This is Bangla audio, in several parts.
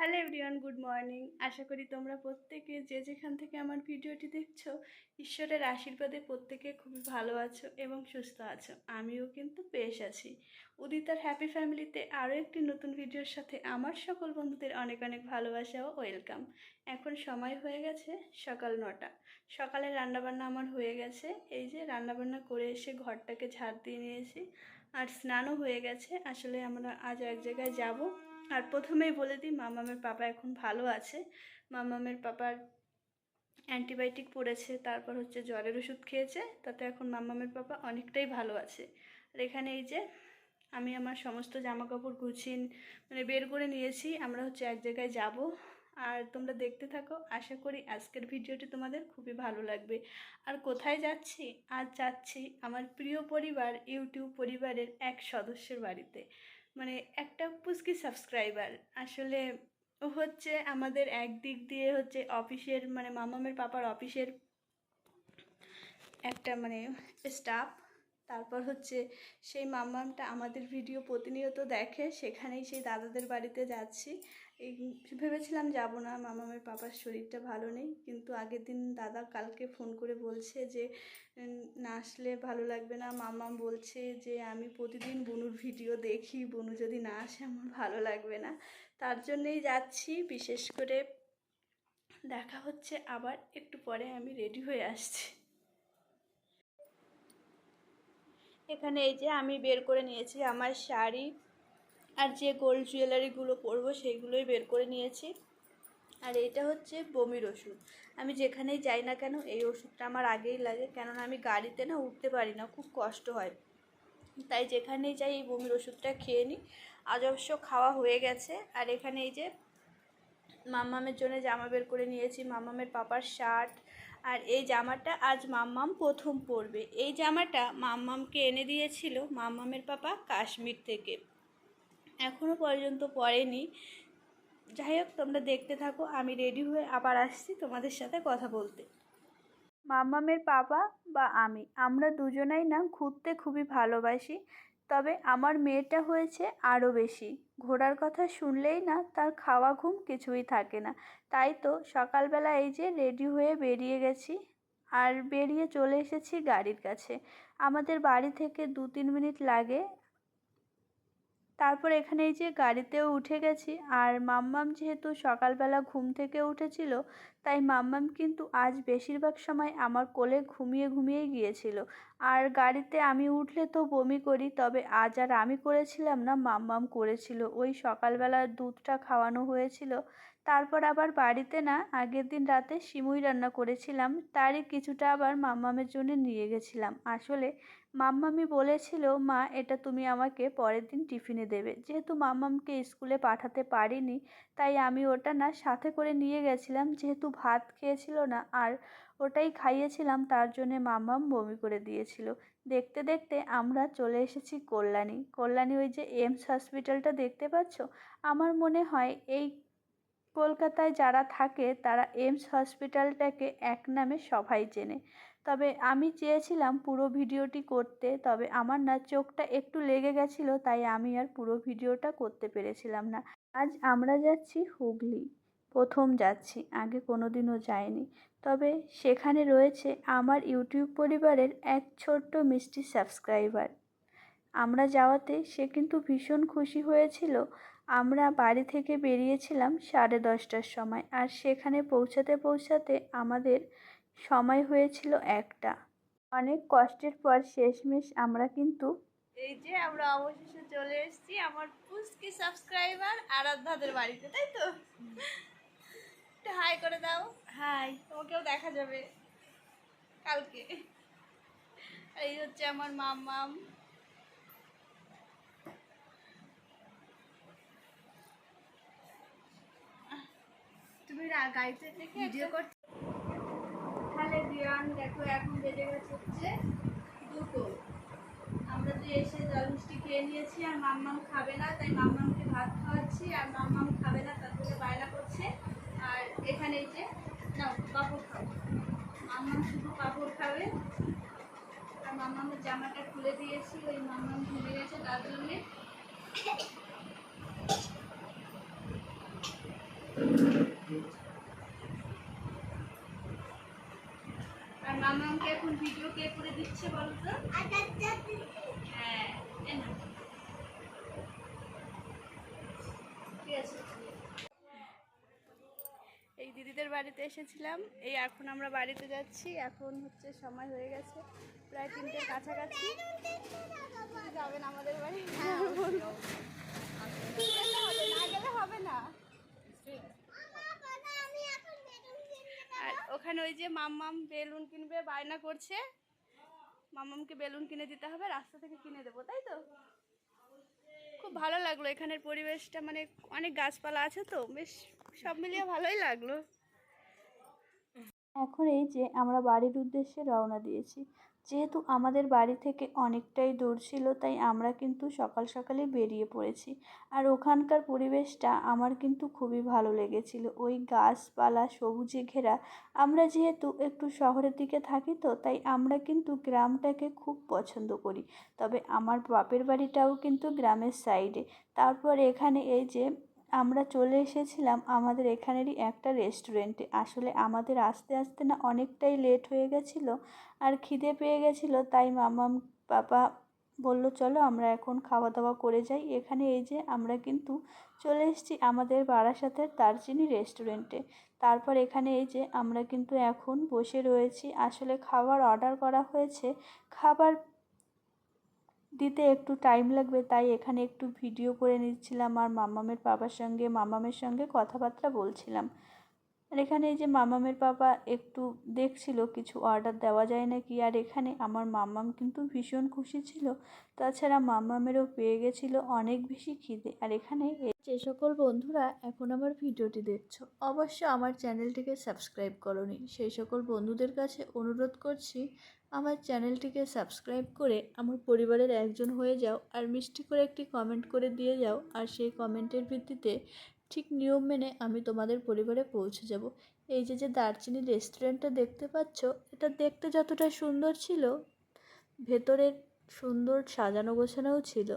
Hello everyone, good morning. আশা করি তোমরা প্রত্যেকে যে যেখান থেকে আমার ভিডিওটি দেখছ, ঈশ্বরের আশীর্বাদে প্রত্যেকে খুবই ভালো আছো এবং সুস্থ আছো। আমিও কিন্তু বেশ আছি। উদিতার হ্যাপি ফ্যামিলিতে আরও একটি নতুন ভিডিওর সাথে আমার সকল বন্ধুদের অনেক অনেক ভালোবাসা ও ওয়েলকাম। এখন সময় হয়ে গেছে সকাল নটা। সকালে রান্নাবান্না আমার হয়ে গেছে। এই যে রান্নাবান্না করে এসে ঘরটাকে ঝাড় দিয়ে নিয়েছি। আর স্নানও হয়ে গেছে। আসলে আমরা আজ এক জায়গায় যাব। আর প্রথমেই বলে দিই, মামামের পাপা এখন ভালো আছে। মামামের পাপার অ্যান্টিবায়োটিক পড়েছে, তারপর হচ্ছে জ্বরের ওষুধ খেয়েছে, তাতে এখন মামামের পাপা অনেকটাই ভালো আছে। আর এখানে এই যে আমি আমার সমস্ত জামা কাপড় গুছিয়ে মানে বের করে নিয়েছি, আমরা হচ্ছে এক জায়গায় যাব। আর তোমরা দেখতে থাকো, আশা করি আজকের ভিডিওটি তোমাদের খুবই ভালো লাগবে। আর কোথায় যাচ্ছি? আজ যাচ্ছি আমার প্রিয় পরিবার, ইউটিউব পরিবারের এক সদস্যের বাড়িতে। মানে একটা পুস্কি সাবস্ক্রাইবার আসলে ও হচ্ছে আমাদের একদিক দিয়ে হচ্ছে অফিসের মানে মামামের পাপার অফিসের একটা মানে স্টাফ তারপর হচ্ছে সেই মামামটা আমাদের ভিডিও প্রতিনিয়ত দেখে, সেখানেই সেই দাদাদের বাড়িতে যাচ্ছি। এই ভেবেছিলাম যাব না, মামামের পাপার শরীরটা ভালো নেই, কিন্তু আগের দিন দাদা কালকে ফোন করে বলছে যে না আসলে ভালো লাগবে না। মামাম বলছে যে, আমি প্রতিদিন বনুর ভিডিও দেখি, বনু যদি না আসে আমার ভালো লাগবে না। তার জন্যেই যাচ্ছি, বিশেষ করে দেখা হচ্ছে আবার, একটু পরে আমি রেডি হয়ে আসছি। এখানে এই যে আমি বের করে নিয়েছি আমার শাড়ি। আর যে গোল্ড জুয়েলারিগুলো পরবো সেইগুলোই বের করে নিয়েছি। আর এটা হচ্ছে বমির ওষুধ। আমি যেখানেই যাই না কেন এই ওষুধটা আমার আগেই লাগে, কেননা আমি গাড়িতে না উঠতে পারি না, খুব কষ্ট হয়। তাই যেখানেই যাই এই বমির ওষুধটা খেয়ে নিই। আজ অবশ্য খাওয়া হয়ে গেছে। আর এখানে এই যে মাম্মামের জন্য জামা বের করে নিয়েছি, মাম্মামের পাপার শার্ট। আর এই জামাটা আজ মাম্মাম প্রথম পরবে। এই জামাটা মাম্মামকে এনে দিয়েছিল মাম্মামের পাপা কাশ্মীর থেকে। এখনও পর্যন্ত পড়েনি। যাই হোক, তোমরা দেখতে থাকো, আমি রেডি হয়ে আবার আসছি তোমাদের সাথে কথা বলতে। মাম্মামের পাপা বা আমি, আমরা দুজনাই না ঘুরতে খুবই ভালোবাসি, তবে আমার মেয়েটা হয়েছে আরও বেশি। ঘোরার কথা শুনলেই না তার খাওয়া ঘুম কিছুই থাকে না। তাই তো সকালবেলা এই যে রেডি হয়ে বেরিয়ে গেছি, আর বেরিয়ে চলে এসেছি গাড়ির কাছে। আমাদের বাড়ি থেকে দু তিন মিনিট লাগে তারপর এখানে এই যে গাড়িতেও উঠে গেছি। আর মাম্মাম যেহেতু সকালবেলা ঘুম থেকে উঠেছিল তাই মাম্মাম কিন্তু আজ বেশিরভাগ সময় আমার কোলে ঘুমিয়ে ঘুমিয়ে গিয়েছিল। আর গাড়িতে আমি উঠলে তো বমি করি, তবে আজ আর আমি করেছিলাম না, মাম্মাম করেছিল। ওই সকালবেলা দুধটা খাওয়ানো হয়েছিল। তারপর আবার বাড়িতে না, আগের দিন রাতে সিমুই রান্না করেছিলাম, তারই কিছুটা আবার মাম্মামের জন্য নিয়ে গেছিলাম। আসলে মাম্মামি বলেছিল, মা, এটা তুমি আমাকে পরের দিন টিফিনে দেবে। যেহেতু মাম্মামকে স্কুলে পাঠাতে পারিনি, তাই আমি ওটা না সাথে করে নিয়ে গেছিলাম, যেহেতু ভাত খেয়েছিল না আর ওটাই খাইয়েছিলাম, তার জন্যে মাম্মাম বমি করে দিয়েছিল। দেখতে দেখতে আমরা চলে এসেছি কল্যাণী। কল্যাণী, ওই যে এমস হসপিটালটা দেখতে পাচ্ছ? আমার মনে হয় এই কলকাতায় যারা থাকে, তারা এমস হসপিটালটাকে এক নামে সবাই চেনে। তবে আমি চেয়েছিলাম পুরো ভিডিওটি করতে, তবে আমার না চোখটা একটু লেগে গেছিল, তাই আমি আর পুরো ভিডিওটা করতে পেরেছিলাম না। আজ আমরা যাচ্ছি হুগলি। প্রথম যাচ্ছি, আগে কোনো দিনও যাইনি। তবে সেখানে রয়েছে আমার ইউটিউব পরিবারের এক ছোট্ট মিষ্টি সাবস্ক্রাইবার। আমরা যাওয়াতে সে কিন্তু ভীষণ খুশি হয়েছিল। আমরা বাড়ি থেকে বেরিয়েছিলাম সাড়ে দশটার সময় আর সেখানে পৌঁছাতে পৌঁছাতে আমাদের সময় হয়েছিল একটা। অনেক কষ্টের পর শেষমেশ আমরা কিন্তু এই যে আমরা অবশেষে চলে এসেছি আমার পুস্কি সাবস্ক্রাইবার আরাধ্যাদের বাড়িতে, তাই তো একটু হাই করে দাও হাই তোমাকেও দেখা যাবে। কালকে। আর এই হচ্ছে আমার মামাম। তুমি রা- গাড়িতে থেকে ভিডিও হ্যালো বিয়ান দেখো এখন বেজে গেছে হচ্ছে দুটো। আমরা তো এসে জল মিষ্টি খেয়ে নিয়েছি আর মাম্মাম খাবে না তাই মাম্মামকে ভাত খাওয়াচ্ছি আর মাম্মাম খাবে না তার থেকে বায়না করছে। আর এখানে যে পাপড় খাও মাম্মাম শুধু কাপড় খাবে। আর মাম্মামের জামাটা খুলে দিয়েছি, ওই মাম্মাম ঘুমে গেছে, তার জন্যে আর মামাকে এখন ভিডিও কে করে দিচ্ছে বলো তো হ্যাঁ এই নাও। ঠিক আছে দিদিদের বাড়িতে এসেছিলাম। এই এখন আমরা বাড়িতে যাচ্ছি। এখন হচ্ছে সময় হয়ে গেছে। প্রায় তিনটের কাছাকাছি। যাবেন আমাদের বাড়ি? হবে, না গেলে হবে না। আর ওখানে ওই যে মাম্মাম বেলুন কিনবে বায়না করছে। মাম্মামকে বেলুন কিনে দিতে হবে রাস্তা থেকে কিনে দেবো তাই তো? খুব ভালো লাগল এখানের পরিবেশটা। মানে অনেক গাছপালা আছে তো বেশ সব মিলিয়ে ভালোই লাগল। এখন এই যে আমরা বাড়ির উদ্দেশ্যে রওনা দিয়েছি। যেহেতু আমাদের বাড়ি থেকে অনেকটাই দূর ছিল, তাই আমরা কিন্তু সকাল সকালে বেরিয়ে পড়েছি। আর ওখানকার পরিবেশটা আমার কিন্তু খুবই ভালো লেগেছিল। ওই গাছপালা, সবুজে ঘেরা, আমরা যেহেতু একটু শহরের দিকে থাকি তো, তাই আমরা কিন্তু গ্রামটাকে খুব পছন্দ করি। তবে আমার বাপের বাড়িটাও কিন্তু গ্রামের সাইডে তারপর এখানে এই যে আমরা চলে এসেছিলাম আমাদের এখানেরই একটা রেস্টুরেন্টে। আসলে আমাদের আসতে আসতে না অনেকটাই লেট হয়ে গেছিল আর খিদে পেয়ে গেছিল, তাই মামাম পাপা বলল, চলো আমরা এখন খাওয়া দাওয়া করে যাই। এখানে এই যে আমরা কিন্তু চলে এসেছি আমাদের বারাসাতের দারচিনি রেস্টুরেন্টে। তারপর এখানে এই যে আমরা কিন্তু এখন বসে রয়েছি। আসলে খাবার অর্ডার করা হয়েছে। খাবার দিতে একটু টাইম লাগবে, তাই এখানে একটু ভিডিও করে নিচ্ছিলাম আর মামামের বাবার সঙ্গে, মামামের সঙ্গে কথাবার্তা বলছিলাম। আর এখানে এই যে মামামের বাবা একটু দেখছিল কিছু অর্ডার দেওয়া যায় নাকি, আর এখানে আমার মামাম কিন্তু ভীষণ খুশি ছিল। তাছাড়া মামামেরও পেয়ে গেছিল অনেক বেশি খিদে। আর এখানে যে সকল বন্ধুরা এখন আমার ভিডিওটি দেখছ, অবশ্য আমার চ্যানেলটিকে সাবস্ক্রাইব করনি। সেই সকল বন্ধুদের কাছে অনুরোধ করছি আমার চ্যানেলটিকে সাবস্ক্রাইব করে আমার পরিবারের একজন হয়ে যাও আর মিষ্টি করে একটি কমেন্ট করে দিয়ে যাও আর সেই কমেন্টের ভিত্তিতে ঠিক নিয়ম মেনে আমি তোমাদের পরিবারে পৌঁছে যাব। এই যে যে দারচিনি রেস্টুরেন্টটা দেখতে পাচ্ছ, এটা দেখতে যতটা সুন্দর ছিল, ভেতরের সুন্দর সাজানো গোছানোও ছিল।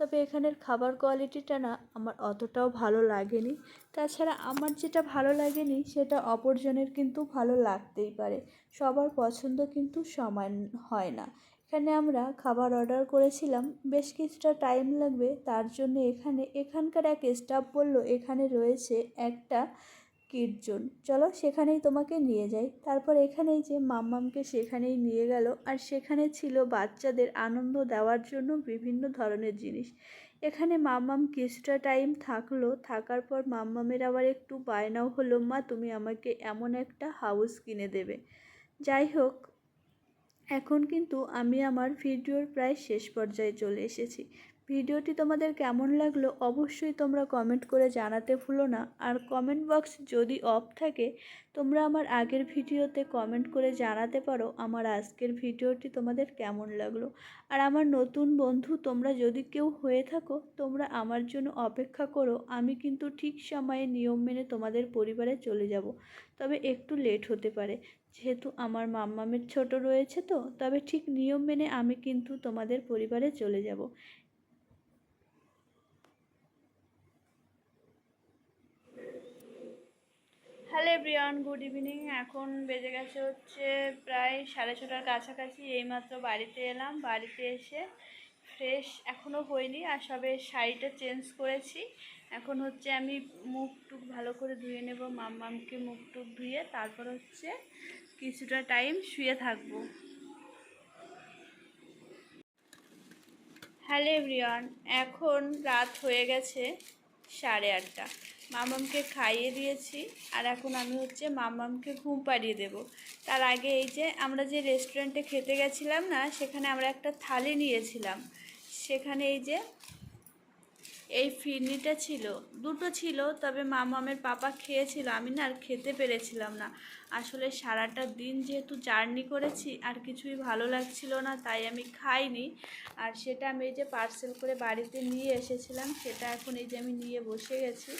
তবে এখানের খাবার কোয়ালিটিটা না আমার অতটাও ভালো লাগেনি। তাছাড়া আমার যেটা ভালো লাগেনি সেটা অপরজনের কিন্তু ভালো লাগতেই পারে। সবার পছন্দ কিন্তু সমান হয় না। এখানে আমরা খাবার অর্ডার করেছিলাম, বেশ কিছুটা টাইম লাগবে, তার জন্য এখানে এখানকার এক স্টাফ বলল, এখানে রয়েছে একটা কিড জোন চলো সেখানেই তোমাকে নিয়ে যাই। তারপর এখানেই যে মাম্মামকে সেখানেই নিয়ে গেল। আর সেখানে ছিল বাচ্চাদের আনন্দ দেওয়ার জন্য বিভিন্ন ধরনের জিনিস। এখানে মাম্মাম কিছুটা টাইম থাকল। থাকার পর মাম্মামের আবার একটু বায়নাও হলো, মা, তুমি আমাকে এমন একটা হাউস কিনে দেবে। যাই হোক, এখন কিন্তু আমি আমার ভিডিওর প্রায় শেষ পর্যায়ে চলে এসেছি। ভিডিওটি তোমাদের কেমন লাগল অবশ্যই তোমরা কমেন্ট করে জানাতে ভুলো না। আর কমেন্ট বক্স যদি অফ থাকে, তোমরা আমার আগের ভিডিওতে কমেন্ট করে জানাতে পারো আমার আজকের ভিডিওটি তোমাদের কেমন লাগল। আর আমার নতুন বন্ধু, তোমরা যদি কেউ হয়ে থাকো, তোমরা আমার জন্য অপেক্ষা করো, আমি কিন্তু ঠিক সময়ে নিয়ম মেনে তোমাদের পরিবারে চলে যাব। তবে একটু লেট হতে পারে। যেহেতু আমার মাম্মামের ছোট রয়েছে তো, তবে ঠিক নিয়ম মেনে আমি কিন্তু তোমাদের পরিবারে চলে যাব। হ্যালো এভরিওয়ান গুড ইভিনিং এখন বেজে গেছে হচ্ছে প্রায় সাড়ে ছটার কাছাকাছি। এইমাত্র বাড়িতে এলাম, বাড়িতে এসে ফ্রেশ এখনও হয়নি, আর সবে শাড়িটা চেঞ্জ করেছি। এখন হচ্ছে আমি মুখ টুক ভালো করে ধুয়ে নেব, মাম্মামকে মুখ টুক ধুয়ে, তারপর হচ্ছে কিছুটা টাইম শুয়ে থাকব। হ্যালো এভরিওয়ান এখন রাত হয়ে গেছে। সাড়ে আটটা। মামামকে খাইয়ে দিয়েছি আর এখন আমি হচ্ছে মামামকে ঘুম পাড়িয়ে দেব। তার আগে এই যে আমরা যে রেস্টুরেন্টে খেতে গেছিলাম না, সেখানে আমরা একটা থালি নিয়েছিলাম। সেখানে এই যে এই ফিরনিটা ছিল, দুটো ছিল, তবে মামামের পাপা খেয়েছিল। আমি না আর খেতে পেরেছিলাম না। আসলে সারাটা দিন যেহেতু জার্নি করেছি, আর কিছুই ভালো লাগছিল না, তাই আমি খাইনি। আর সেটা আমি এই যে পার্সেল করে বাড়িতে নিয়ে এসেছিলাম, সেটা এখন এই যে আমি নিয়ে বসে গেছি।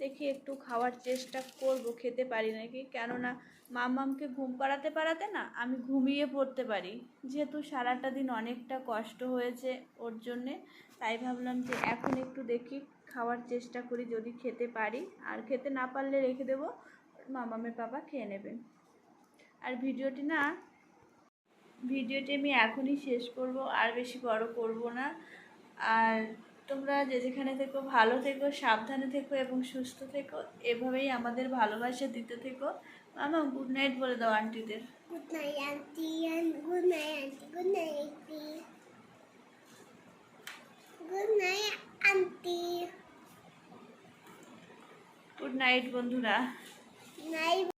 দেখি একটু খাওয়ার চেষ্টা করব, খেতে পারি নাকি? কেননা মামামকে ঘুম পাড়াতে পারাতে না আমি ঘুমিয়ে পড়তে পারি। যেহেতু সারাটা দিন অনেকটা কষ্ট হয়েছে ওর জন্যে, তাই ভাবলাম যে এখন একটু দেখি, খাওয়ার চেষ্টা করি যদি খেতে পারি। আর খেতে না পারলে রেখে দেবো মামামের পাপা খেয়ে নেবেন আর ভিডিওটি না, ভিডিওটি আমি এখনই শেষ করব, আর বেশি বড় করব না। আর তোমরা যে যেখানে থেকো ভালো থেকো সাবধানে থেকো এবং সুস্থ থেকো। এভাবেই আমাদের ভালোবাসা দিতে থেকো। মামা গুড নাইট বলে দাও আন্টিদের good night aunty good night aunty good night good night aunty good night বন্ধুরা। নাইট